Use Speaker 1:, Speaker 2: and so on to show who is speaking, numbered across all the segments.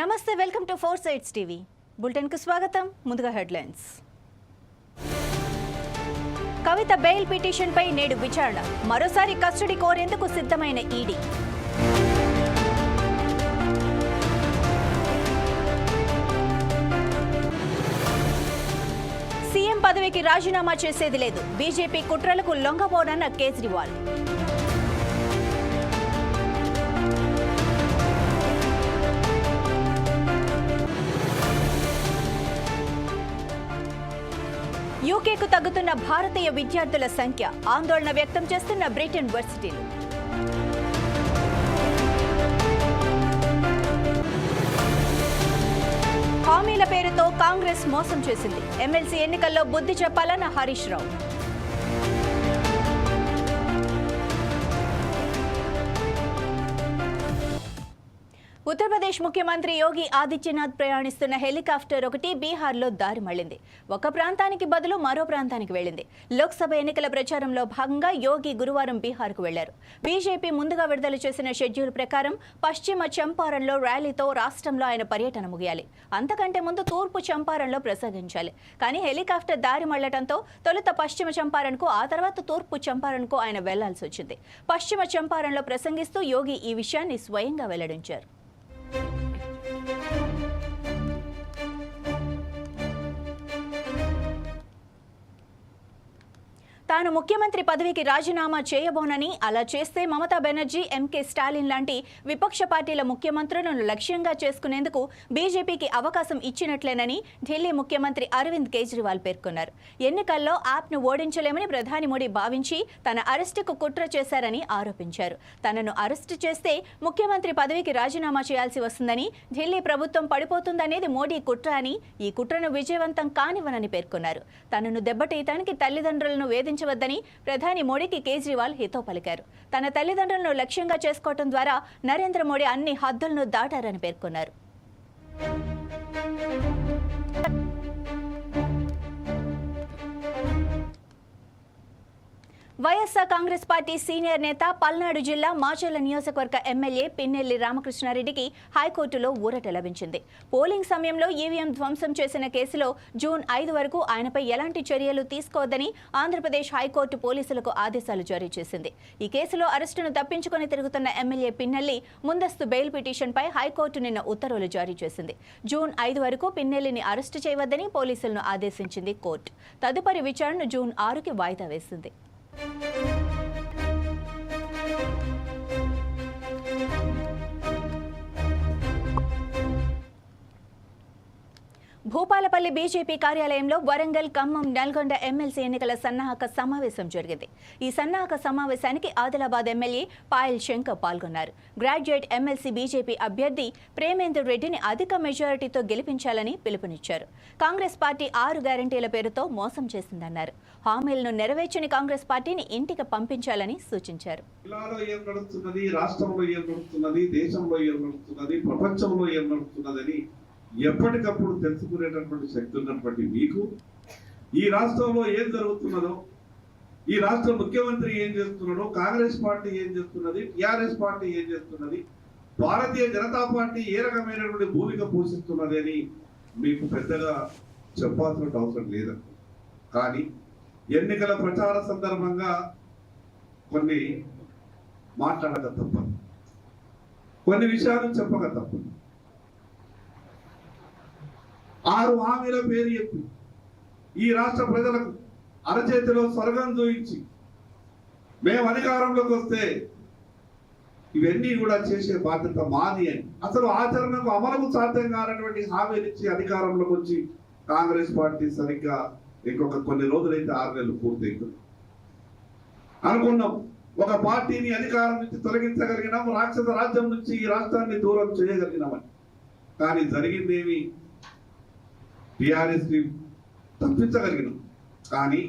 Speaker 1: నమస్తే welcome to four sides TV. బులెటిన్కు స్వాగతం. ముందుగా హెడ్లైన్స్. కవిత బెయిల్ పిటిషన్పై నేడు విచారణ. మరోసారి కస్టడీ కోరేందుకు సిద్ధమైన ఈడీ. సీఎం పదవికి రాజీనామా చేసేది లేదు. బీజేపీ కుట్రలకు లొంగబోనన్న కేజ్రీవాల్. యూకేకు తగ్గుతున్న భారతీయ విద్యార్థుల సంఖ్య ఆందోళన వ్యక్తం చేస్తున్న బ్రిటన్ వర్సిటీలు హామీల పేరుతో కాంగ్రెస్ మోసం చేసింది. ఎమ్మెల్సీ ఎన్నికల్లో బుద్ధి చెప్పాలన్న హరీష్ రావు. ఉత్తరప్రదేశ్ ముఖ్యమంత్రి యోగి ఆదిత్యనాథ్ ప్రయాణిస్తున్న హెలికాప్టర్ ఒకటి బీహార్లో దారి మళ్ళింది ఒక ప్రాంతానికి బదులు మరో ప్రాంతానికి వెళ్ళింది లోక్సభ ఎన్నికల ప్రచారంలో భాగంగా యోగి గురువారం బీహార్కు వెళ్ళారు. బీజేపీ ముందుగా విడుదల చేసిన షెడ్యూల్ ప్రకారం పశ్చిమ చంపారణ్లో ర్యాలీతో రాష్ట్రంలో ఆయన పర్యటన ముగియాలి. అంతకంటే ముందు తూర్పు చంపారణ్లో ప్రసంగించాలి. కానీ హెలికాప్టర్ దారి మళ్ళటంతో తొలుత పశ్చిమ చంపారణ్కు ఆ తర్వాత తూర్పు చంపారణ్కు ఆయన వెళ్ళాల్సి వచ్చింది. పశ్చిమ చంపారణ్లో ప్రసంగిస్తూ యోగి ఈ విషయాన్ని స్వయంగా వెల్లడించారు. తాను ముఖ్యమంత్రి పదవికి రాజీనామా చేయబోనని అలా చేస్తే మమతా బెనర్జీ ఎంకే స్టాలిన్ లాంటి విపక్ష పార్టీల ముఖ్యమంత్రులను లక్ష్యంగా చేసుకునేందుకు బీజేపీకి అవకాశం ఇచ్చినట్లేనని ఢిల్లీ ముఖ్యమంత్రి అరవింద్ కేజ్రీవాల్ పేర్కొన్నారు. ఎన్నికల్లో యాప్ను ఓడించలేమని ప్రధాని మోడీ భావించి తన అరెస్టుకు కుట్ర చేశారని ఆరోపించారు. తనను అరెస్టు చేస్తే ముఖ్యమంత్రి పదవికి రాజీనామా చేయాల్సి వస్తుందని ఢిల్లీ ప్రభుత్వం పడిపోతుందనేది మోడీ కుట్ర అని ఈ కుట్రను విజయవంతం కానివ్వనని పేర్కొన్నారు. తనను దెబ్బతీయటానికి తల్లిదండ్రులను వేధించారు పాటించవద్దని ప్రధాని మోడీకి కేజ్రీవాల్ హితో పలికారు. తన తల్లిదండ్రులను లక్ష్యంగా చేసుకోవటం ద్వారా నరేంద్ర మోడీ అన్ని హద్దులను దాటారని పేర్కొన్నారు. వైఎస్ఆర్ కాంగ్రెస్ పార్టీ సీనియర్ నేత పల్నాడు జిల్లా మాచర్ల నియోజకవర్గ ఎమ్మెల్యే పిన్నెల్లి రామకృష్ణారెడ్డికి హైకోర్టులో ఊరట లభించింది. పోలింగ్ సమయంలో ఈవీఎం ధ్వంసం చేసిన కేసులో జూన్ ఐదు వరకు ఆయనపై ఎలాంటి చర్యలు తీసుకోవద్దని ఆంధ్రప్రదేశ్ హైకోర్టు పోలీసులకు ఆదేశాలు జారీ చేసింది. ఈ కేసులో అరెస్టును తప్పించుకొని తిరుగుతున్న ఎమ్మెల్యే పిన్నెల్లి ముందస్తు బెయిల్ పిటిషన్పై హైకోర్టు నిన్న ఉత్తర్వులు జారీ చేసింది. జూన్ ఐదు వరకు పిన్నెల్లిని అరెస్టు చేయవద్దని పోలీసులను ఆదేశించింది కోర్టు. తదుపరి విచారణ జూన్ ఆరుకి వాయిదా వేసింది. Thank you. భూపాలపల్లి బీజేపీ కార్యాలయంలో వరంగల్ ఖమ్మం నల్గొండ ఎమ్మెల్సీ ఎన్నికల సన్నాహక సమావేశం జరిగింది. ఈ సన్నాహక సమావేశానికి ఆదిలాబాద్ ఎమ్మెల్యే పాయల్ శంకర్ పాల్గొన్నారు. గ్రాడ్యుయేట్ ఎమ్మెల్సీ బీజేపీ అభ్యర్థి ప్రేమేందర్ రెడ్డిని అధిక మెజారిటీతో గెలిపించాలని పిలుపునిచ్చారు. కాంగ్రెస్ పార్టీ ఆరు గ్యారంటీల పేరుతో మోసం చేసిందన్నారు. హామీలను నెరవేర్చని కాంగ్రెస్ పార్టీని ఇంటికి పంపించాలని సూచించారు.
Speaker 2: రాష్ట్రంలో ఏం నడుస్తున్నది దేశంలో ఏం నడుస్తున్నది ప్రపంచంలో ఏం నడుస్తున్నదని ఎప్పటికప్పుడు తెలుసుకునేటటువంటి శక్తి ఉన్నటువంటి మీకు. ఈ రాష్ట్రంలో ఏం జరుగుతున్నదో ఈ రాష్ట్ర ముఖ్యమంత్రి ఏం చేస్తున్నాడో కాంగ్రెస్ పార్టీ ఏం చేస్తున్నది టిఆర్ఎస్ పార్టీ ఏం చేస్తున్నది భారతీయ జనతా పార్టీ ఏ రకమైనటువంటి భూమిక పోషిస్తున్నది అని మీకు పెద్దగా చెప్పాల్సిన అవసరం లేదండి. కానీ ఎన్నికల ప్రచార సందర్భంగా కొన్ని మాట్లాడక తప్పదు. కొన్ని విషయాలు చెప్పక తప్పదు. ఆరు హామీల పేరు చెప్పి ఈ రాష్ట్ర ప్రజలకు అరచేతిలో స్వర్గం చూయించి మేము అధికారంలోకి వస్తే ఇవన్నీ కూడా చేసే బాధ్యత మాది అని. అసలు ఆచరణకు అమలుకు సాధ్యం కానటువంటి హామీలు ఇచ్చి అధికారంలోకి వచ్చి కాంగ్రెస్ పార్టీ సరిగ్గా ఇంకొక కొన్ని రోజులైతే ఆరు నెలలు పూర్తయింది. అనుకున్నాం. ఒక పార్టీని అధికారం నుంచి తొలగించగలిగినాం. రాక్షస రాజ్యం నుంచి ఈ రాష్ట్రాన్ని దూరం చేయగలిగినామని. కానీ జరిగిందేమి? టీఆర్ఎస్ని తప్పించగలిగినాం. కానీ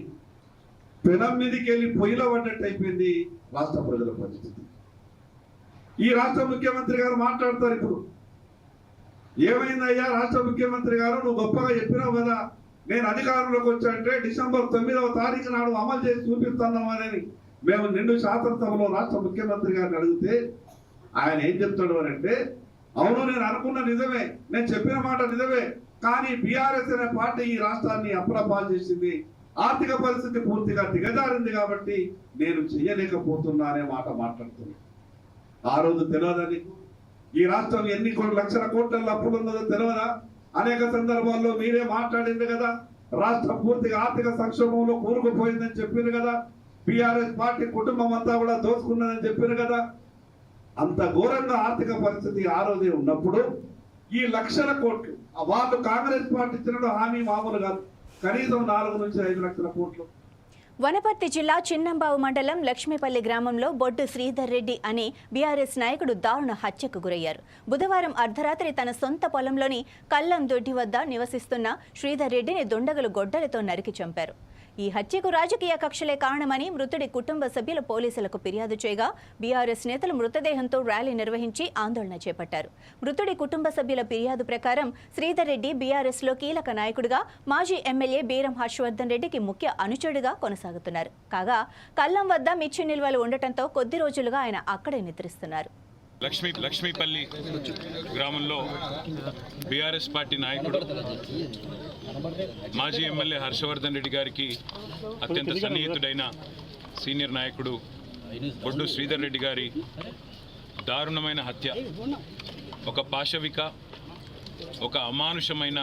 Speaker 2: పెనం మీదకి వెళ్ళి పొయ్యిలో పడ్డట్టు అయిపోయింది రాష్ట్ర ప్రజల పరిస్థితి. ఈ రాష్ట్ర ముఖ్యమంత్రి గారు మాట్లాడతారు ఇప్పుడు. ఏమైందయ్యా రాష్ట్ర ముఖ్యమంత్రి గారు? నువ్వు గొప్పగా చెప్పినావు కదా. నేను అధికారంలోకి వచ్చానంటే డిసెంబర్ తొమ్మిదవ తారీఖు నాడు అమలు చేసి చూపిస్తున్నామని మేము నిండు శాసనసభలో రాష్ట్ర ముఖ్యమంత్రి గారిని అడిగితే ఆయన ఏం చెప్తాడు అని అంటే అవును నేను అనుకున్న నిజమే. నేను చెప్పిన మాట నిజమే. కానీ బీఆర్ఎస్ అనే పార్టీ ఈ రాష్ట్రాన్ని అప్రపాలు చేసింది. ఆర్థిక పరిస్థితి పూర్తిగా దిగజారింది కాబట్టి నేను చేయలేకపోతున్నా అనే మాట మాట్లాడుతున్నాను ఆ రోజు తెలియదా నీకు ఈ రాష్ట్రం ఎన్ని కొన్ని లక్షల కోట్ల అప్పులు ఉన్నదో తెలియదా అనేక సందర్భాల్లో మీరే మాట్లాడింది కదా రాష్ట్రం పూర్తిగా ఆర్థిక సంక్షోభంలో కూరుకుపోయిందని చెప్పింది కదా బీఆర్ఎస్ పార్టీ కుటుంబం అంతా కూడా దోచుకున్నదని చెప్పింది కదా. అంత ఘోరంగా ఆర్థిక పరిస్థితి ఆ రోజే ఉన్నప్పుడు ఈ లక్షల కోట్లు. వాళ్ళు కాంగ్రెస్ పార్టీ ఇచ్చిన హామీ మామూలు కాదు. కనీసం నాలుగు నుంచి ఐదు లక్షల కోట్లు.
Speaker 1: వనపర్తి జిల్లా చిన్నంబావు మండలం లక్ష్మీపల్లి గ్రామంలో బొడ్డు శ్రీధర్ రెడ్డి అనే బీఆర్ఎస్ నాయకుడు దారుణ హత్యకు గురయ్యారు. బుధవారం అర్ధరాత్రి తన సొంత పొలంలోని కల్లం దొడ్డి వద్ద నివసిస్తున్న శ్రీధర్ రెడ్డిని దుండగలు గొడ్డలతో నరికి చంపారు. ఈ హత్యకు రాజకీయ కక్షలే కారణమని మృతుడి కుటుంబ సభ్యులు పోలీసులకు ఫిర్యాదు చేయగా బీఆర్ఎస్ నేతలు మృతదేహంతో ర్యాలీ నిర్వహించి ఆందోళన చేపట్టారు. మృతుడి కుటుంబ సభ్యుల ఫిర్యాదు ప్రకారం శ్రీధర్ రెడ్డి బీఆర్ఎస్లో కీలక నాయకుడిగా మాజీ ఎమ్మెల్యే బీరం హర్షవర్ధన్ రెడ్డికి ముఖ్య అనుచరుడిగా కొనసాగుతున్నారు. కాగా కల్లం వద్ద మిర్చి నిల్వలు ఉండటంతో కొద్ది రోజులుగా ఆయన అక్కడే నిద్రిస్తున్నారు.
Speaker 3: లక్ష్మీ లక్ష్మీపల్లి గ్రామంలో బీఆర్ఎస్ పార్టీ నాయకుడు మాజీ ఎమ్మెల్యే హర్షవర్ధన్ రెడ్డి గారికి అత్యంత సన్నిహితుడైన సీనియర్ నాయకుడు బొడ్డు శ్రీధర్ రెడ్డి గారి దారుణమైన హత్య ఒక పాశవిక ఒక అమానుషమైన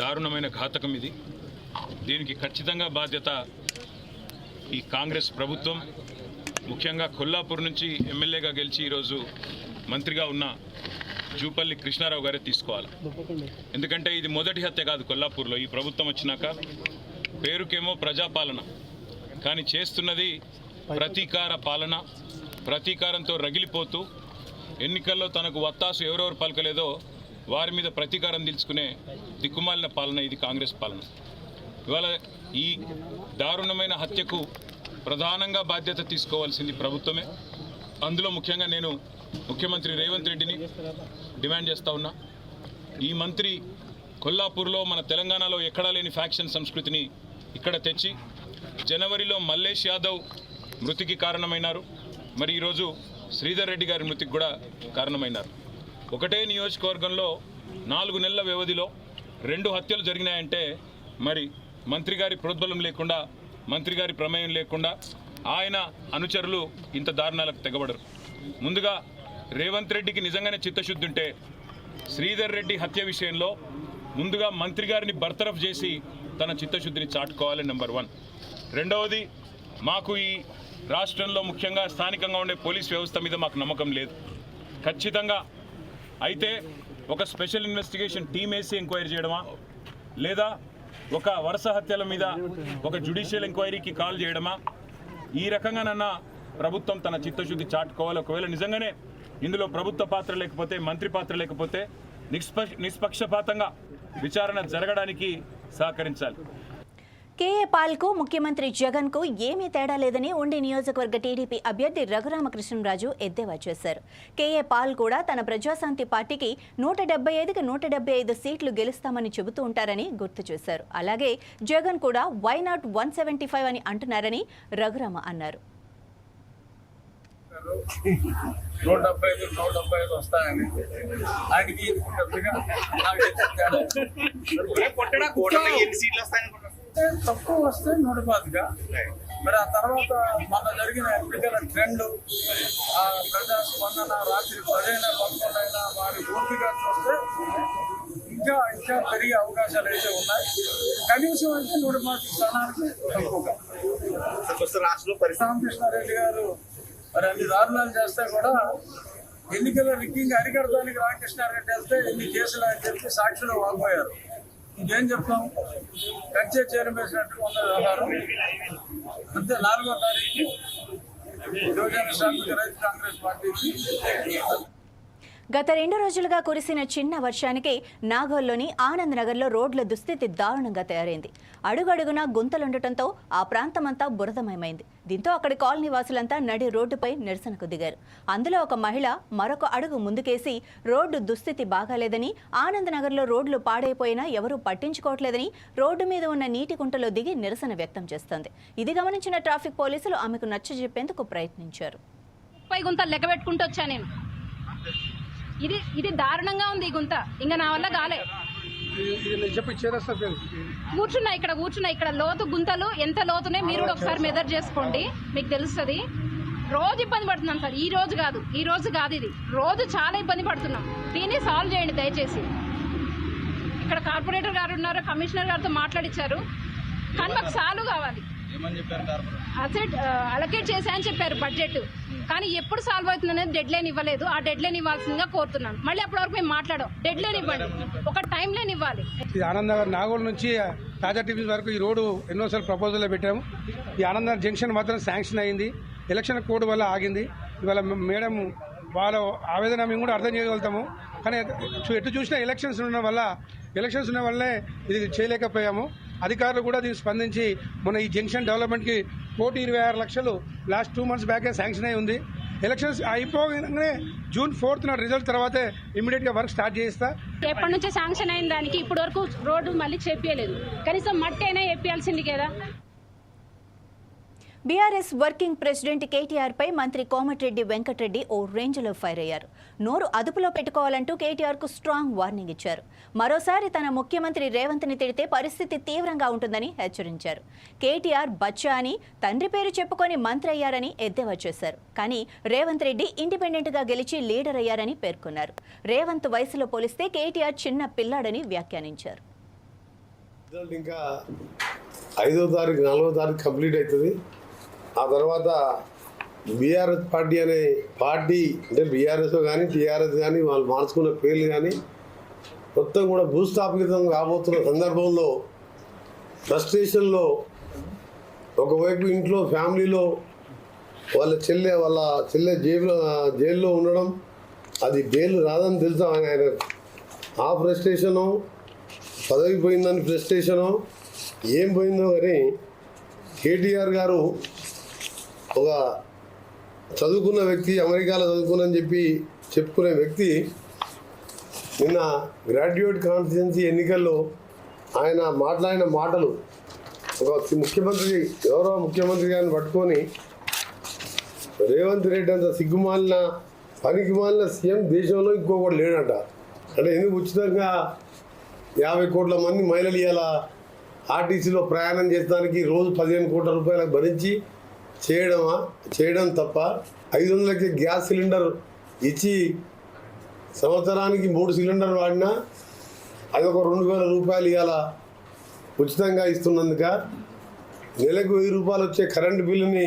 Speaker 3: దారుణమైన ఘాతకం ఇది. దీనికి ఖచ్చితంగా బాధ్యత ఈ కాంగ్రెస్ ప్రభుత్వం ముఖ్యంగా కొల్లాపూర్ నుంచి ఎమ్మెల్యేగా గెలిచి ఈరోజు మంత్రిగా ఉన్న జూపల్లి కృష్ణారావు గారే తీసుకోవాలి. ఎందుకంటే ఇది మొదటి హత్య కాదు కొల్లాపూర్లో. ఈ ప్రభుత్వం వచ్చినాక పేరుకేమో ప్రజాపాలన. కానీ చేస్తున్నది ప్రతీకార పాలన ప్రతీకారంతో రగిలిపోతూ ఎన్నికల్లో తనకు వత్తాసు ఎవరెవరు పలకలేదో వారి మీద ప్రతీకారం తెలుసుకునే దిక్కుమాలిన పాలన ఇది కాంగ్రెస్ పాలన. ఇవాళ ఈ దారుణమైన హత్యకు ప్రధానంగా బాధ్యత తీసుకోవాల్సింది ప్రభుత్వమే. అందులో ముఖ్యంగా నేను ముఖ్యమంత్రి రేవంత్ రెడ్డిని డిమాండ్ చేస్తా ఉన్నా. ఈ మంత్రి కొల్లాపూర్లో మన తెలంగాణలో ఎక్కడా లేని ఫ్యాక్షన్ సంస్కృతిని ఇక్కడ తెచ్చి జనవరిలో మల్లేష్ యాదవ్ మృతికి కారణమైనారు. మరి ఈరోజు శ్రీధర్ రెడ్డి గారి మృతికి కూడా కారణమైనారు. ఒకటే నియోజకవర్గంలో నాలుగు నెలల వ్యవధిలో రెండు హత్యలు జరిగినాయంటే మరి మంత్రి గారి ప్రోద్బలం లేకుండా మంత్రి గారి ప్రమేయం లేకుండా ఆయన అనుచరులు ఇంత దారుణాలకు తెగబడరు. ముందుగా రేవంత్ రెడ్డికి నిజంగానే చిత్తశుద్ధి ఉంటే శ్రీధర్ రెడ్డి హత్య విషయంలో ముందుగా మంత్రి గారిని బర్తరఫ్ చేసి తన చిత్తశుద్ధిని చాటుకోవాలి నెంబర్ వన్. రెండవది మాకు ఈ రాష్ట్రంలో ముఖ్యంగా స్థానికంగా ఉండే పోలీస్ వ్యవస్థ మీద మాకు నమ్మకం లేదు. ఖచ్చితంగా అయితే ఒక స్పెషల్ ఇన్వెస్టిగేషన్ టీమ్ వేసి ఎంక్వైరీ చేయడమా? లేదా ఒక వరుస హత్యల మీద ఒక జ్యుడిషియల్ ఎంక్వైరీకి కాల్ చేయడమా? ఈ రకంగానన్నా ప్రభుత్వం తన చిత్తశుద్ధి చాటుకోవాలి. ఒకవేళ నిజంగానే ఇందులో ప్రభుత్వ పాత్ర లేకపోతే మంత్రి పాత్ర లేకపోతే నిష్పక్ష నిష్పక్షపాతంగా విచారణ జరగడానికి సహకరించాలి.
Speaker 1: కేఏ పాల్కు ముఖ్యమంత్రి జగన్కు ఏమీ తేడా లేదని ఉండి నియోజకవర్గ టీడీపీ అభ్యర్థి రఘురామకృష్ణరాజు ఎద్దేవా చేశారు. కేఏ పాల్ కూడా తన ప్రజాశాంతి పార్టీకి నూట డెబ్బై ఐదుకి నూట డెబ్బై ఐదు సీట్లు గెలుస్తామని చెబుతూ ఉంటారని గుర్తు చేశారు. అలాగే జగన్ కూడా why not one seventy five అని అంటున్నారని రఘురామ అన్నారు.
Speaker 4: నూట డెబ్బై ఐదు నూట డెబ్బై ఐదు వస్తాయని ఆయనకి. అంటే తక్కువ వస్తే నూట పాతిక మరి ఆ తర్వాత మన జరిగిన ఎన్నికల ట్రెండ్ ఆ ప్రజా స్పందన రాత్రి పదైనా పదకొండైనా వారి ఓపిక చూస్తే ఇంకా ఇంకా పెరిగే అవకాశాలు అయితే ఉన్నాయి. కనీసం అయితే నూట పాతిక స్థానానికి తక్కువగా. రామకృష్ణారెడ్డి గారు మరి అన్ని దారుణాలు చేస్తే కూడా ఎన్నికల రిక్కింగ్ అరికడటానికి రామకృష్ణారెడ్డి వెళ్తే ఎన్ని కేసులు అని చెప్పి సాక్షులు వాపోయారు. ఇంకేం చెప్తాం? కంచె చేరమేసినట్టు ఉన్నది అన్నారు అంతే నాలుగో తారీఖు. యువజన శ్రామిక రైతు కాంగ్రెస్ పార్టీకి
Speaker 1: గత రెండు రోజులుగా కురిసిన చిన్న వర్షానికి నాగోల్లోని ఆనంద్ నగర్లో రోడ్ల దుస్థితి దారుణంగా తయారైంది. అడుగడుగునా గుంతలుండటంతో ఆ ప్రాంతమంతా బురదమయమైంది. దీంతో అక్కడి కాలనీ వాసులంతా నడి రోడ్డుపై నిరసనకు దిగారు. అందులో ఒక మహిళ మరొక అడుగు ముందుకేసి రోడ్డు దుస్థితి బాగాలేదని ఆనంద్ నగర్లో రోడ్లు పాడైపోయినా ఎవరూ పట్టించుకోవట్లేదని రోడ్డు మీద ఉన్న నీటి కుంటలో దిగి నిరసన వ్యక్తం చేస్తోంది. ఇది గమనించిన ట్రాఫిక్ పోలీసులు ఆమెకు నచ్చజెప్పేందుకు ప్రయత్నించారు.
Speaker 5: ముప్పై గుంతలు లెక్క పెట్టుకుంటూ వచ్చా నేను. ఇది ఇది దారుణంగా ఉంది ఈ గుంత. ఇంకా నా వల్ల కాలే. కూర్చున్నా ఇక్కడ కూర్చున్నా ఇక్కడ. లోతు గుంతలు ఎంత లోతునే మీరు కూడా ఒకసారి మెజర్ చేసుకోండి. మీకు తెలుస్తుంది. రోజు ఇబ్బంది పడుతున్నాం సార్. ఈ రోజు కాదు. ఈ రోజు కాదు ఇది. రోజు చాలా ఇబ్బంది పడుతున్నాం. దీన్ని సాల్వ్ చేయండి దయచేసి. ఇక్కడ కార్పొరేటర్ గారు ఉన్నారు కమిషనర్ గారితో మాట్లాడిచ్చారు. కానీ మాకు సాల్వ్ కావాలి. అసెట్ అలకేట్ చేశా అని చెప్పారు బడ్జెట్. కానీ ఎప్పుడు సాల్వ్ అవుతుంది అనేది డెడ్ లైన్ ఇవ్వలేదు. ఆ డెడ్ లైన్ ఇవ్వాల్సిందిగా కోరుతున్నాను. మళ్ళీ అప్పటి వరకు మేము మాట్లాడాం డెడ్ లైన్ ఇవ్వండి. ఒక టైం లైన్ ఇవ్వాలి.
Speaker 6: ఈ ఆనందనగర్ నాగోల్ నుంచి తాజా టీవీ వరకు ఈ రోడ్డు ఎన్నోసార్లు ప్రపోజల్లో పెట్టాము. ఈ ఆనందనగర్ జంక్షన్ మాత్రం శాంక్షన్ అయింది. ఎలక్షన్ కోడ్ వల్ల ఆగింది. ఇవాళ మేడం వాళ్ళ ఆవేదన మేము కూడా అర్థం చేయగలుగుతాము. కానీ ఎటు చూసినా ఎలక్షన్స్ ఉండడం వల్ల ఎలక్షన్స్ ఉన్న వల్లే ఇది చేయలేకపోయాము. అధికారులు కూడా దీన్ని స్పందించి మన ఈ జంక్షన్ డెవలప్మెంట్కి కోటి ఇరవై ఆరు లక్షలు లాస్ట్ టూ మంత్స్ బ్యాకే శాంక్షన్ అయి ఉంది. ఎలక్షన్స్ అయిపోగానే జూన్ ఫోర్త్ నా రిజల్ట్ తర్వాతే ఇమీడియట్గా వర్క్ స్టార్ట్ చేస్తా
Speaker 5: ఎప్పటి నుంచో శాంక్షన్ అయిన దానికి ఇప్పటి వరకు రోడ్డు మళ్ళీ చెప్పలేదు కనీసం మట్టి అయినా వేపియాల్సింది కదా.
Speaker 1: బీఆర్ఎస్ వర్కింగ్ ప్రెసిడెంట్ కేటీఆర్ పై మంత్రి కోమటిరెడ్డి వెంకటరెడ్డి ఓ రేంజ్లో ఫైర్ అయ్యారు. నోరు అదుపులో పెట్టుకోవాలంటూ కేటీఆర్కు స్ట్రాంగ్ వార్నింగ్ ఇచ్చారు. మరోసారి తన ముఖ్యమంత్రి రేవంత్ని తిడితే పరిస్థితి తీవ్రంగా ఉంటుందని హెచ్చరించారు. కేటీఆర్ బచ్చా అని తండ్రి పేరు చెప్పుకొని మంత్రి అయ్యారని ఎద్దేవా చేశారు. కానీ రేవంత్ రెడ్డి ఇండిపెండెంట్గా గెలిచి లీడర్ అయ్యారని పేర్కొన్నారు. రేవంత్ వయసులో పోలిస్తే కేటీఆర్ చిన్న పిల్లాడని వ్యాఖ్యానించారు.
Speaker 7: ఇంకా ఐదో తారీఖు నాలుగో తారీఖు కంప్లీట్ అవుతుంది. ఆ తర్వాత బీఆర్ఎస్ పార్టీ అనే పార్టీ అంటే బీఆర్ఎస్ కానీ టీఆర్ఎస్ కానీ వాళ్ళు మార్చుకున్న పేర్లు కానీ మొత్తం కూడా భూస్థాపితం కాబోతున్న సందర్భంలో ఫ్రస్ట్రేషన్లో ఒకవైపు ఇంట్లో ఫ్యామిలీలో వాళ్ళ చెల్లె వాళ్ళ చెల్లె జైలు జైల్లో ఉండడం అది బెయిల్ రాదని తెలుసా ఆయన? ఆ ఫ్రస్ట్రేషను పదవి పోయిందని ఫ్రస్ట్రేషను ఏం పోయిందో కానీ కేటీఆర్ గారు ఒక చదువుకున్న వ్యక్తి అమెరికాలో చదువుకున్నని చెప్పి చెప్పుకునే వ్యక్తి నిన్న గ్రాడ్యుయేట్ కాన్స్టిట్యున్సీ ఎన్నికల్లో ఆయన మాట్లాడిన మాటలు ఒక ముఖ్యమంత్రి గౌరవ ముఖ్యమంత్రి గారిని పట్టుకొని రేవంత్ రెడ్డి అంత సిగ్గుమాలిన పనికి మాలిన సీఎం దేశంలో ఇంకొకటి లేడంట. అంటే ఎందుకు ఉచితంగా యాభై కోట్ల మంది మహిళలు ఇలా ఆర్టీసీలో ప్రయాణం చేసడానికి రోజు పదిహేను కోట్ల రూపాయలకు భరించి చేయడమా? చేయడం తప్ప ఐదు వందలకి గ్యాస్ సిలిండర్ ఇచ్చి సంవత్సరానికి మూడు సిలిండర్ వాడినా అది ఒక రెండు వేల రూపాయలు ఇవాళ ఉచితంగా ఇస్తున్నందుక నెలకు వెయ్యి రూపాయలు వచ్చే కరెంటు బిల్లుని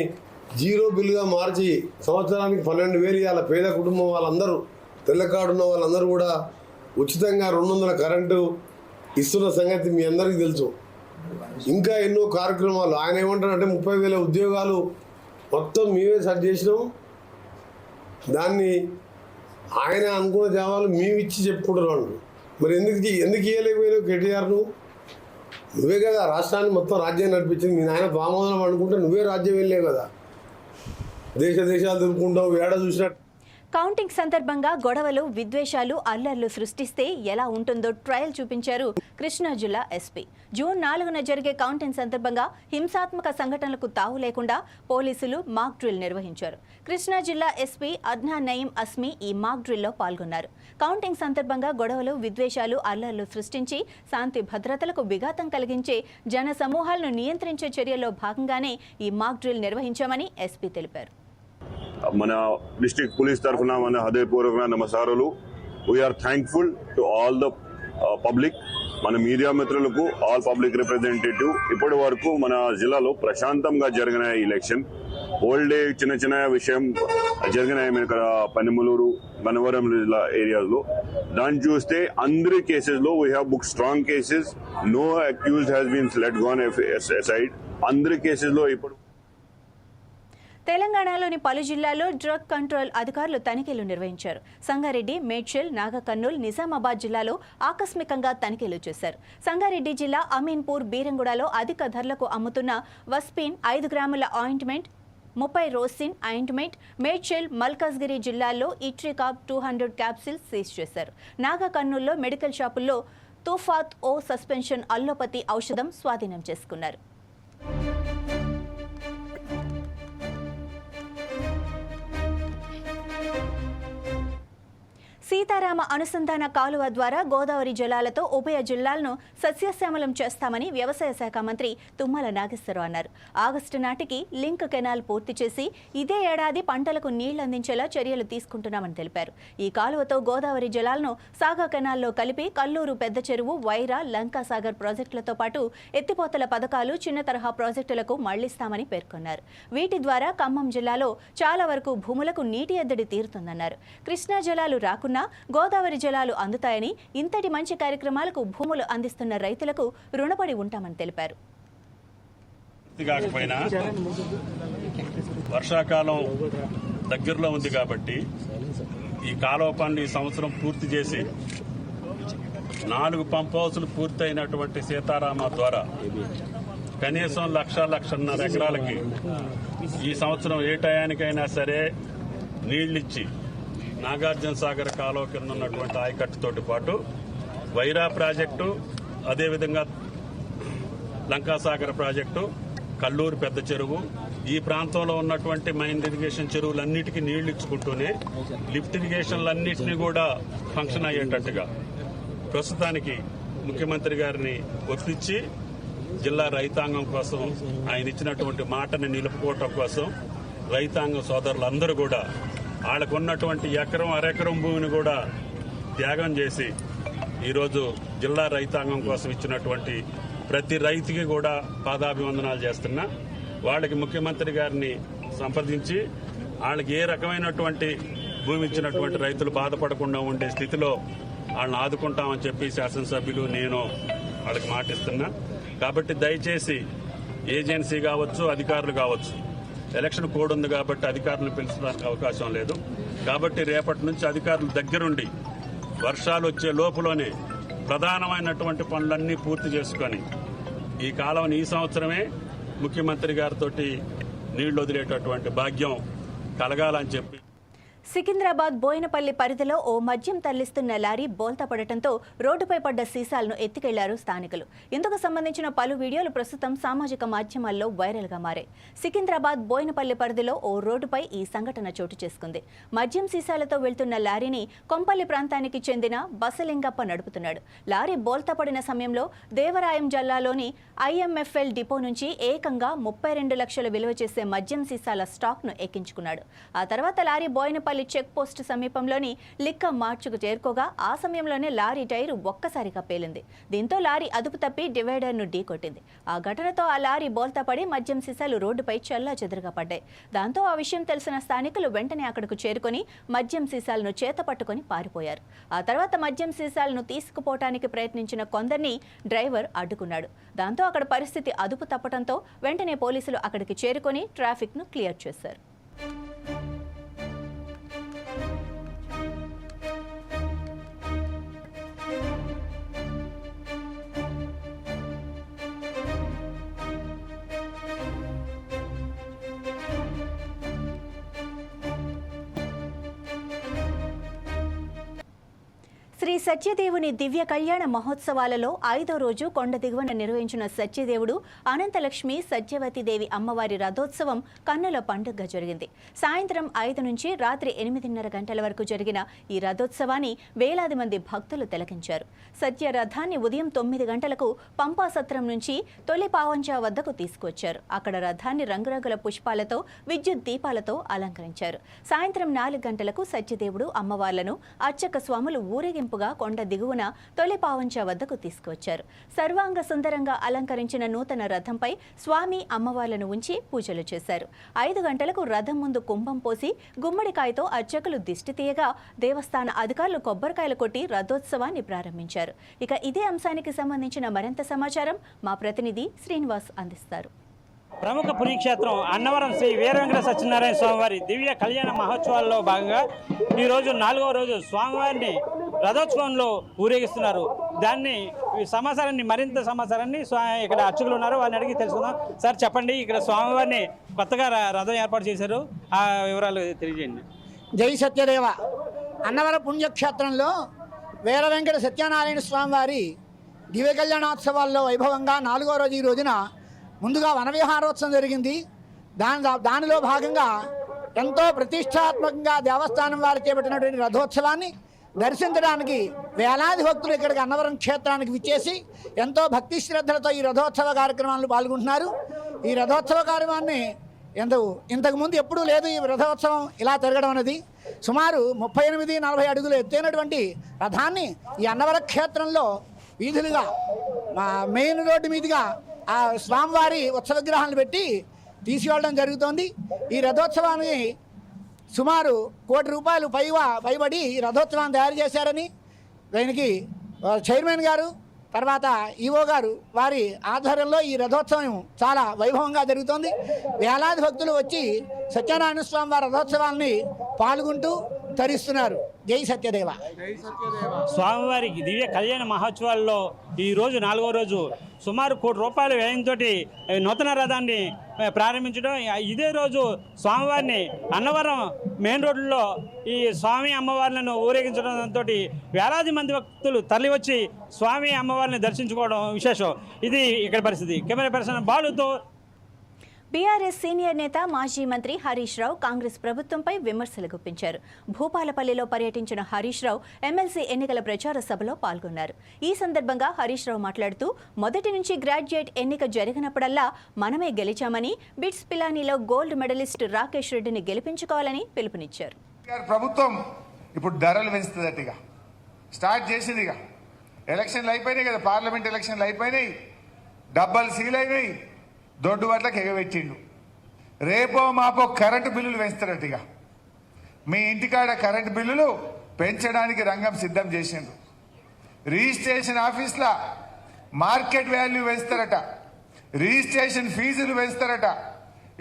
Speaker 7: జీరో బిల్లుగా మార్చి సంవత్సరానికి పన్నెండు వేలు ఇవాళ పేద కుటుంబం వాళ్ళందరూ తెల్లకాడున్న వాళ్ళందరూ కూడా ఉచితంగా రెండు వందల కరెంటు ఇస్తున్న సంగతి మీ అందరికీ తెలుసు. ఇంకా ఎన్నో కార్యక్రమాలు. ఆయన ఏమంటారంటే ముప్పై వేల ఉద్యోగాలు మొత్తం మేమే సెట్ చేసినాం. దాన్ని ఆయన అనుకున్న జవాలు మేము ఇచ్చి చెప్పుకుంటున్నాం మరి ఎందుకు ఎందుకు ఇవ్వలేకపోయినావు కేటీఆర్ను నువ్వే? కదా రాష్ట్రాన్ని మొత్తం రాజ్యాన్ని నడిపించింది. మీ నాయన బామోదనం అనుకుంటే నువ్వే రాజ్యం వెళ్ళలేవు కదా. దేశ దేశాలు తిరుగుకుంటావు ఏడ చూసినట్టు
Speaker 1: కౌంటింగ్ సందర్భంగా గొడవలు విద్వేషాలు అల్లర్లు సృష్టిస్తే ఎలా ఉంటుందో ట్రయల్ చూపించారు కృష్ణా జిల్లా ఎస్పీ. జూన్ నాలుగున జరిగే కౌంటింగ్ సందర్భంగా హింసాత్మక సంఘటనలకు తావు లేకుండా పోలీసులు మాక్ డ్రిల్ నిర్వహించారు. కృష్ణా జిల్లా ఎస్పీ అద్నా నయీం అస్మి ఈ మాక్ డ్రిల్లో పాల్గొన్నారు. కౌంటింగ్ సందర్భంగా గొడవలు విద్వేషాలు అల్లర్లు సృష్టించి శాంతి భద్రతలకు విఘాతం కలిగించే జన సమూహాలను నియంత్రించే చర్యల్లో భాగంగానే ఈ మాక్ డ్రిల్ నిర్వహించామని ఎస్పీ తెలిపారు.
Speaker 8: మన డిస్టిక్ పోలీస్ తరఫున మన హృదయపూర్వక నమస్కారాలు. We're thankful to all the public మన మీడియా మిత్రులకు ఆల్ పబ్లిక్ రిప్రజెంటేటివ్ ఇప్పటి వరకు మన జిల్లాలో ప్రశాంతంగా జరిగిన ఎలక్షన్ ఓల్డ్ డే చిన్న చిన్న విషయం జరిగినాయి మన ఇక్కడ పనిమలూరు గన్నవరం జిల్లా ఏరియాలో దాన్ని చూస్తే అందరి కేసెస్లో we have book strong cases no accuse has been let gone side అందరి కేసెస్లో ఇప్పుడు
Speaker 1: తెలంగాణలోని పలు జిల్లాల్లో డ్రగ్ కంట్రోల్ అధికారులు తనిఖీలు నిర్వహించారు. సంగారెడ్డి మేడ్చల్ నాగకర్నూల్ నిజామాబాద్ జిల్లాలో ఆకస్మికంగా తనిఖీలు చేశారు. సంగారెడ్డి జిల్లా అమీన్పూర్ బీరంగూడలో అధిక ధరలకు అమ్ముతున్న వస్పిన్ ఐదు గ్రాముల ఆయింట్మెంట్ ముప్పై రోసిన్ ఆయింట్మెంట్ మేడ్చల్ మల్కాజ్గిరి జిల్లాల్లో ఇట్రికాప్ టూ హండ్రెడ్ క్యాప్సిల్స్ సీజ్ చేశారు. నాగకర్నూల్లో మెడికల్ షాపుల్లో తుఫాత్ ఓ సస్పెన్షన్ అల్లోపతి ఔషధం స్వాధీనం చేసుకున్నారు. సీతారామ అనుసంధాన కాలువ ద్వారా గోదావరి జలాలతో ఉభయ జిల్లాలను సస్యశ్యామలం చేస్తామని వ్యవసాయ శాఖ మంత్రి తుమ్మల నాగేశ్వరరావు అన్నారు. ఆగస్టు నాటికి లింక్ కెనాల్ పూర్తి చేసి ఇదే ఏడాది పంటలకు నీళ్ళు అందించేలా చర్యలు తీసుకుంటున్నామని తెలిపారు. ఈ కాలువతో గోదావరి జలాలను సాగా కెనాల్లో కలిపి కల్లూరు పెద్ద చెరువు వైరా లంకా సాగర్ ప్రాజెక్టులతో పాటు ఎత్తిపోతల పథకాలు చిన్న తరహా ప్రాజెక్టులకు మళ్ళిస్తామని పేర్కొన్నారు. వీటి ద్వారా ఖమ్మం జిల్లాలో చాలా వరకు భూములకు నీటి ఎద్దడి తీరుతుందన్నారు. కృష్ణా జలాలు రాకున్నా గోదావరి జలాలు అందుతాయని ఇంతటి మంచి కార్యక్రమాలకు భూములు అందిస్తున్న రైతులకు రుణపడి ఉంటామని తెలిపారు.
Speaker 9: కాకపోయినా వర్షాకాలం దగ్గరలో ఉంది కాబట్టి ఈ కాలువ పనులు ఈ సంవత్సరం పూర్తి చేసి నాలుగు పంప్ హౌసులు పూర్తయినటువంటి సీతారామ ద్వారా కనీసం లక్ష లక్షన్నర ఎకరాలకి ఈ సంవత్సరం ఏ టయానికైనా సరే నీళ్ళిచ్చి నాగార్జున సాగర్ కాలువ కింద ఉన్నటువంటి ఆయకట్టుతోటి పాటు వైరా ప్రాజెక్టు అదేవిధంగా లంకాసాగర్ ప్రాజెక్టు కల్లూరు పెద్ద చెరువు ఈ ప్రాంతంలో ఉన్నటువంటి మైన్ ఇరిగేషన్ చెరువులన్నిటికీ నీళ్ళు ఇచ్చుకుంటూనే లిఫ్ట్ ఇరిగేషన్లన్నింటినీ కూడా ఫంక్షన్ అయ్యేటట్టుగా ప్రస్తుతానికి ముఖ్యమంత్రి గారిని ఒప్పించి జిల్లా రైతాంగం కోసం ఆయన ఇచ్చినటువంటి మాటని నిలుపుకోవటం కోసం రైతాంగం సోదరులందరూ కూడా వాళ్ళకు ఉన్నటువంటి ఎకరం అరెకరం భూమిని కూడా త్యాగం చేసి ఈరోజు జిల్లా రైతాంగం కోసం ఇచ్చినటువంటి ప్రతి రైతుకి కూడా పాదాభివందనాలు చేస్తున్నా. వాళ్ళకి ముఖ్యమంత్రి గారిని సంప్రదించి వాళ్ళకి ఏ రకమైనటువంటి భూమి ఇచ్చినటువంటి రైతులు బాధపడకుండా ఉండే స్థితిలో వాళ్ళని ఆదుకుంటామని చెప్పి శాసనసభ్యులు నేను వాళ్ళకి మాటిస్తున్నా. కాబట్టి దయచేసి ఏజెన్సీ కావచ్చు అధికారులు కావచ్చు ఎలక్షన్ కోడ్ ఉంది కాబట్టి అధికారులను పిలిచడానికి అవకాశం లేదు. కాబట్టి రేపటి నుంచి అధికారులు దగ్గరుండి వర్షాలు వచ్చే లోపులోనే ప్రధానమైనటువంటి పనులన్నీ పూర్తి చేసుకొని ఈ కాలం ఈ సంవత్సరమే ముఖ్యమంత్రి గారితో నీళ్ళు వదిలేటటువంటి భాగ్యం కలగాలని చెప్పి
Speaker 1: సికింద్రాబాద్ బోయినపల్లి పరిధిలో ఓ మద్యం తరలిస్తున్న లారీ బోల్తా పడటంతో రోడ్డుపై పడ్డ సీసాలను ఎత్తుకెళ్ళారు స్థానికులు. ఇందుకు సంబంధించిన పలు వీడియోలు ప్రస్తుతం సామాజిక మాధ్యమాల్లో వైరల్గా మారాయి. సికింద్రాబాద్ బోయినపల్లి పరిధిలో ఓ రోడ్డుపై ఈ సంఘటన చోటు చేసుకుంది. మద్యం సీసాలతో వెళ్తున్న లారీని కొంపల్లి ప్రాంతానికి చెందిన బసలింగప్ప నడుపుతున్నాడు. లారీ బోల్తా పడిన సమయంలో దేవరాయం జిల్లాలోని ఐఎంఎఫ్ఎల్ డిపో నుంచి ఏకంగా ముప్పై రెండు లక్షల విలువ చేసే మద్యం సీసాల స్టాక్ను ఎక్కించుకున్నాడు. ఆ తర్వాత లారీ బోయినపల్లి చెక్ పోస్ట్ సమీపంలోని లిక్క మార్చుకు చేరుకోగా ఆ సమయంలోనే లారీ టైరు ఒక్కసారిగా పేలింది. దీంతో లారీ అదుపు తప్పి డివైడర్ను ఢీకొట్టింది ఆ ఘటనతో ఆ లారీ బోల్తాపడి మద్యం సీసాలు రోడ్డుపై చల్లా చెదురుగా పడ్డాయి. దాంతో ఆ విషయం తెలిసిన స్థానికులు వెంటనే అక్కడకు చేరుకొని మద్యం సీసాలను చేత పట్టుకొని పారిపోయారు. ఆ తర్వాత మద్యం సీసాలను తీసుకుపోవటానికి ప్రయత్నించిన కొందరిని డ్రైవర్ అడ్డుకున్నాడు. దాంతో అక్కడ పరిస్థితి అదుపు తప్పడంతో వెంటనే పోలీసులు అక్కడికి చేరుకొని ట్రాఫిక్ను క్లియర్ చేశారు. సత్యదేవుని దివ్య కళ్యాణ మహోత్సవాలలో ఐదో రోజు కొండ దిగువన నిర్వహించిన సత్యదేవుడు అనంతలక్ష్మి సత్యవతి దేవి అమ్మవారి రథోత్సవం కన్నుల పండుగ జరిగింది. సాయంత్రం ఐదు నుంచి రాత్రి ఎనిమిదిన్నర గంటల వరకు జరిగిన ఈ రథోత్సవాన్ని వేలాది మంది భక్తులు తిలకించారు. సత్య రథాన్ని ఉదయం తొమ్మిది గంటలకు పంపా సత్రం నుంచి తొలి పావంచా వద్దకు తీసుకొచ్చారు అక్కడ రథాన్ని రంగురంగుల పుష్పాలతో విద్యుత్ దీపాలతో అలంకరించారు. సాయంత్రం నాలుగు గంటలకు సత్యదేవుడు అమ్మవార్లను అర్చక స్వాములు ఊరేగింపుగా కొండ దిగువన తొలి పావంచ వద్దకు తీసుకువచ్చారు. సర్వాంగ సుందరంగా అలంకరించిన నూతన రథంపై స్వామి అమ్మవార్లను ఉంచి పూజలు చేశారు. ఐదు గంటలకు రథం ముందు కుంభం పోసి గుమ్మడికాయతో అర్చకులు దిష్టి తీయగా దేవస్థాన అధికారులు కొబ్బరికాయలు కొట్టి రథోత్సవాన్ని ప్రారంభించారు. ఇక ఇదే అంశానికి సంబంధించిన మరింత సమాచారం మా ప్రతినిధి శ్రీనివాస్ అందిస్తారు.
Speaker 10: ప్రముఖ పుణ్యక్షేత్రం అన్నవరం శ్రీ వీరవెంకట సత్యనారాయణ స్వామివారి దివ్య కళ్యాణ మహోత్సవాల్లో భాగంగా ఈరోజు నాలుగవ రోజు స్వామివారిని రథోత్సవంలో ఊరేగిస్తున్నారు. దాన్ని ఈ సమాచారాన్ని మరింత సమాచారాన్ని ఇక్కడ అర్చకులు ఉన్నారు వాళ్ళని అడిగి తెలుసుకుందాం. సార్ చెప్పండి ఇక్కడ స్వామివారిని కొత్తగా రథం ఏర్పాటు చేశారు. ఆ వివరాలు తెలియజేయండి.
Speaker 11: జై సత్యదేవ. అన్నవరం పుణ్యక్షేత్రంలో వీర వెంకట సత్యనారాయణ స్వామివారి దివ్య కళ్యాణోత్సవాల్లో వైభవంగా నాలుగో రోజు ఈ రోజున ముందుగా వనవిహారోత్సవం జరిగింది. దాని దానిలో భాగంగా ఎంతో ప్రతిష్టాత్మకంగా దేవస్థానం వారు చేపట్టినటువంటి రథోత్సవాన్ని దర్శించడానికి వేలాది భక్తులు ఇక్కడికి అన్నవరం క్షేత్రానికి విచ్చేసి ఎంతో భక్తి శ్రద్ధలతో ఈ రథోత్సవ కార్యక్రమాలు పాల్గొంటున్నారు. ఈ రథోత్సవ కార్యక్రమాన్ని ఎంత ఇంతకుముందు ఎప్పుడూ లేదు ఈ రథోత్సవం ఇలా తిరగడం అనేది. సుమారు ముప్పై ఎనిమిది నలభై అడుగులు ఎత్తైనటువంటి రథాన్ని ఈ అన్నవర క్షేత్రంలో వీధులుగా మెయిన్ రోడ్డు మీదుగా ఆ స్వామివారి ఉత్సవ విగ్రహాలను పెట్టి తీసుకెళ్ళడం జరుగుతోంది. ఈ రథోత్సవాన్ని సుమారు కోటి రూపాయలు పైవా పైబడి ఈ రథోత్సవాన్ని తయారు చేశారని దీనికి చైర్మన్ గారు తర్వాత ఈవో గారు వారి ఆధ్వర్యంలో ఈ రథోత్సవం చాలా వైభవంగా జరుగుతోంది. వేలాది భక్తులు వచ్చి సత్యనారాయణ స్వామి వారి రథోత్సవాల్ని పాల్గొంటూ తరిస్తున్నారు. జై సత్యదేవ.
Speaker 10: స్వామివారికి దివ్య కళ్యాణ మహోత్సవాల్లో ఈ రోజు నాలుగో రోజు సుమారు కోటి రూపాయల వ్యయంతో నూతన రథాన్ని ప్రారంభించడం. ఇదే రోజు స్వామివారిని అన్నవరం మెయిన్ రోడ్లో ఈ స్వామి అమ్మవార్లను ఊరేగించడంతో వేలాది మంది భక్తులు తరలివచ్చి స్వామి అమ్మవారిని దర్శించుకోవడం విశేషం. ఇది ఇక్కడ పరిస్థితి. కెమెరా పర్సన్ బాలుతో
Speaker 1: బీఆర్ఎస్ సీనియర్ నేత మాజీ మంత్రి హరీష్ రావు కాంగ్రెస్ ప్రభుత్వంపై విమర్శలు గుప్పించారు. భూపాలపల్లిలో పర్యటించిన హరీష్ రావు ఎమ్మెల్సీ ఎన్నికల ప్రచార సభలో పాల్గొన్నారు. ఈ సందర్భంగా హరీష్ రావు మాట్లాడుతూ మొదటి నుంచి గ్రాడ్యుయేట్ ఎన్నిక జరిగినప్పుడల్లా మనమే గెలిచామని బిట్స్ పిలానీలో గోల్డ్ మెడలిస్ట్ రాకేష్ రెడ్డిని గెలిపించుకోవాలని పిలుపునిచ్చారు.
Speaker 12: ప్రభుత్వం ఇప్పుడు ధరలు పెంచుతుందట స్టార్ట్ చేసిందిగా. ఎలక్షన్లు అయిపోయినాయి కదా పార్లమెంట్ ఎలక్షన్లు అయిపోయినాయి. డబ్బాలు సీల్ అయినాయి దొడ్డు వడ్లకు ఎగబెట్టిండు. రేపో మాపో కరెంటు బిల్లులు పెంచుతారట ఇక మీ ఇంటికాడ కరెంటు బిల్లులు పెంచడానికి రంగం సిద్ధం చేసిండు. రిజిస్ట్రేషన్ ఆఫీస్లా మార్కెట్ వాల్యూ పెంచుతారట రిజిస్ట్రేషన్ ఫీజులు పెంచుతారట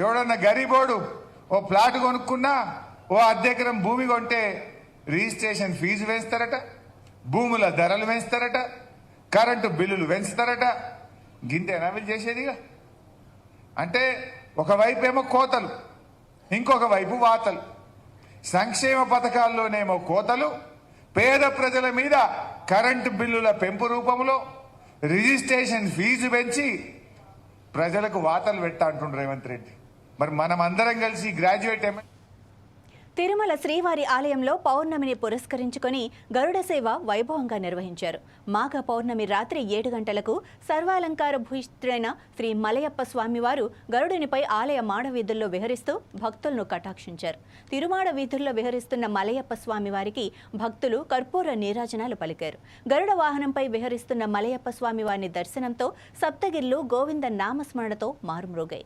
Speaker 12: ఎవడన్నా గరీబోడు ఓ ప్లాట్ కొనుక్కున్నా ఓ అద్దెకరం భూమి కొంటే రిజిస్ట్రేషన్ ఫీజు వేస్తారట. భూముల ధరలు పెంచుతారట కరెంటు బిల్లులు పెంచుతారట. గింతేనా వీళ్ళు చేసేదిగా అంటే ఒకవైపు ఏమో కోతలు ఇంకొక వైపు వాతలు. సంక్షేమ పథకాల్లోనేమో కోతలు పేద ప్రజల మీద కరెంటు బిల్లుల పెంపు రూపంలో రిజిస్ట్రేషన్ ఫీజు పెంచి ప్రజలకు వాతలు పెట్టా అంటుండ్రు రేవంత్ రెడ్డి. మరి మనం అందరం కలిసి గ్రాడ్యుయేట్ ఏమైనా
Speaker 1: తిరుమల శ్రీవారి ఆలయంలో పౌర్ణమిని పురస్కరించుకొని గరుడ సేవ వైభవంగా నిర్వహించారు. మాఘ పౌర్ణమి రాత్రి ఏడు గంటలకు సర్వాలంకార భూయిష్ఠుడైన శ్రీ మలయప్ప స్వామివారు గరుడునిపై ఆలయ మాడ వీధుల్లో విహరిస్తూ భక్తులను కటాక్షించారు. తిరుమాడ వీధుల్లో విహరిస్తున్న మలయప్ప స్వామివారికి భక్తులు కర్పూర నీరాజనాలు పలికారు. గరుడ వాహనంపై విహరిస్తున్న మలయప్ప స్వామివారిని దర్శనంతో సప్తగిర్లు గోవింద నామస్మరణతో మారుమ్రోగాయి.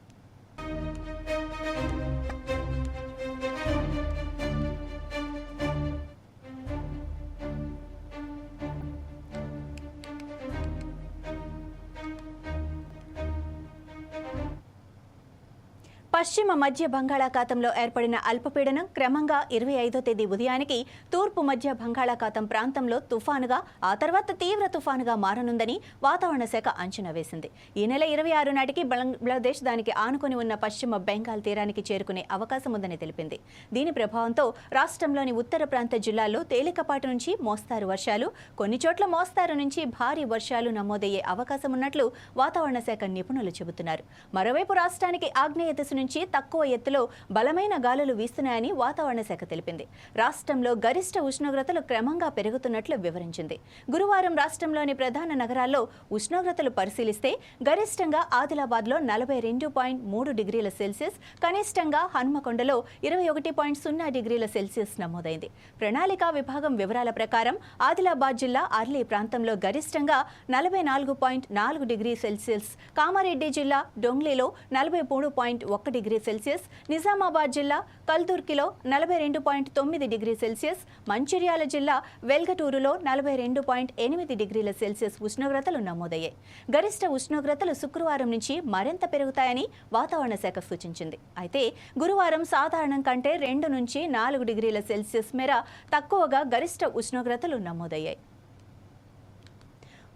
Speaker 1: పశ్చిమ మధ్య బంగాళాఖాతంలో ఏర్పడిన అల్పపీడనం క్రమంగా ఇరవై ఐదో తేదీ ఉదయానికి తూర్పు మధ్య బంగాళాఖాతం ప్రాంతంలో తుఫానుగా ఆ తర్వాత తీవ్ర తుఫానుగా మారనుందని వాతావరణ శాఖ అంచనా వేసింది. ఈ నెల ఇరవై ఆరు నాటికి బంగ్లాదేశ్ దానికి ఆనుకొని ఉన్న పశ్చిమ బెంగాల్ తీరానికి చేరుకునే అవకాశం ఉందని తెలిపింది. దీని ప్రభావంతో రాష్ట్రంలోని ఉత్తర ప్రాంత జిల్లాల్లో తేలికపాటి నుంచి మోస్తారు వర్షాలు కొన్ని చోట్ల మోస్తారు నుంచి భారీ వర్షాలు నమోదయ్యే అవకాశం ఉన్నట్లు వాతావరణ శాఖ నిపుణులు చెబుతున్నారు. మరోవైపు రాష్ట్రానికి ఆగ్నేయ దిశ నుంచి తక్కువ ఎత్తులో బలమైన గాలులు వీస్తున్నాయని వాతావరణ శాఖ తెలిపింది. రాష్ట్రంలో గరిష్ట ఉష్ణోగ్రతలు క్రమంగా పెరుగుతున్నట్లు వివరించింది. గురువారం రాష్ట్రంలోని ప్రధాన నగరాల్లో ఉష్ణోగ్రతలు పరిశీలిస్తే గరిష్టంగా ఆదిలాబాద్లో నలభై రెండు పాయింట్ మూడు డిగ్రీల సెల్సియస్ కనిష్టంగా హన్మకొండలో ఇరవై ఒకటి పాయింట్ సున్నా డిగ్రీల సెల్సియస్ నమోదైంది. ప్రణాళికా విభాగం వివరాల ప్రకారం ఆదిలాబాద్ జిల్లా అర్లీ ప్రాంతంలో గరిష్టంగా నలభై నాలుగు పాయింట్ నాలుగు డిగ్రీ సెల్సియస్ కామారెడ్డి జిల్లా డొంగ్లీలో నలభై మూడు పాయింట్ ఒక్క డిగ్రీ సెల్సియస్ నిజామాబాద్ జిల్లా కల్దుర్కిలో నలభై రెండు పాయింట్ తొమ్మిది డిగ్రీ సెల్సియస్ మంచిర్యాల జిల్లా వెల్గటూరులో నలభై రెండు పాయింట్ ఎనిమిది డిగ్రీల సెల్సియస్ ఉష్ణోగ్రతలు నమోదయ్యాయి. గరిష్ట ఉష్ణోగ్రతలు శుక్రవారం నుంచి మరింత పెరుగుతాయని వాతావరణ శాఖ సూచించింది. అయితే గురువారం సాధారణం కంటే రెండు నుంచి నాలుగు డిగ్రీల సెల్సియస్ మేర తక్కువగా గరిష్ట ఉష్ణోగ్రతలు నమోదయ్యాయి.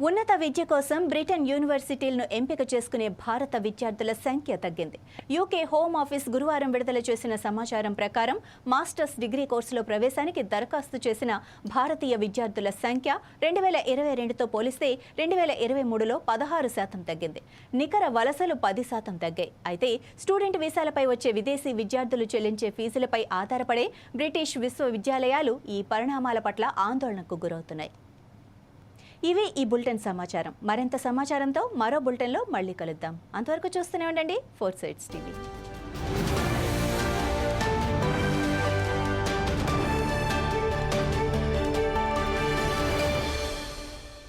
Speaker 1: ఉన్నత విద్య కోసం బ్రిటన్ యూనివర్సిటీలను ఎంపిక చేసుకునే భారత విద్యార్థుల సంఖ్య తగ్గింది. యూకే హోమ్ ఆఫీస్ గురువారం విడుదల చేసిన సమాచారం ప్రకారం మాస్టర్స్ డిగ్రీ కోర్సులో ప్రవేశానికి దరఖాస్తు చేసిన భారతీయ విద్యార్థుల సంఖ్య రెండు వేల ఇరవై రెండుతో పోలిస్తే రెండు వేల ఇరవై మూడులో పదహారు శాతం తగ్గింది. నికర వలసలు పది శాతం తగ్గాయి. అయితే స్టూడెంట్ వీసాలపై వచ్చే విదేశీ విద్యార్థులు చెల్లించే ఫీజులపై ఆధారపడే బ్రిటిష్ విశ్వవిద్యాలయాలు ఈ పరిణామాల పట్ల ఆందోళనకు గురవుతున్నాయి. ఇవి ఈ బులెటిన్ సమాచారం. మరింత సమాచారంతో మరో బులెటిన్లో మళ్ళీ కలుద్దాం. అంతవరకు చూస్తూనే ఉండండి. Four sides TV.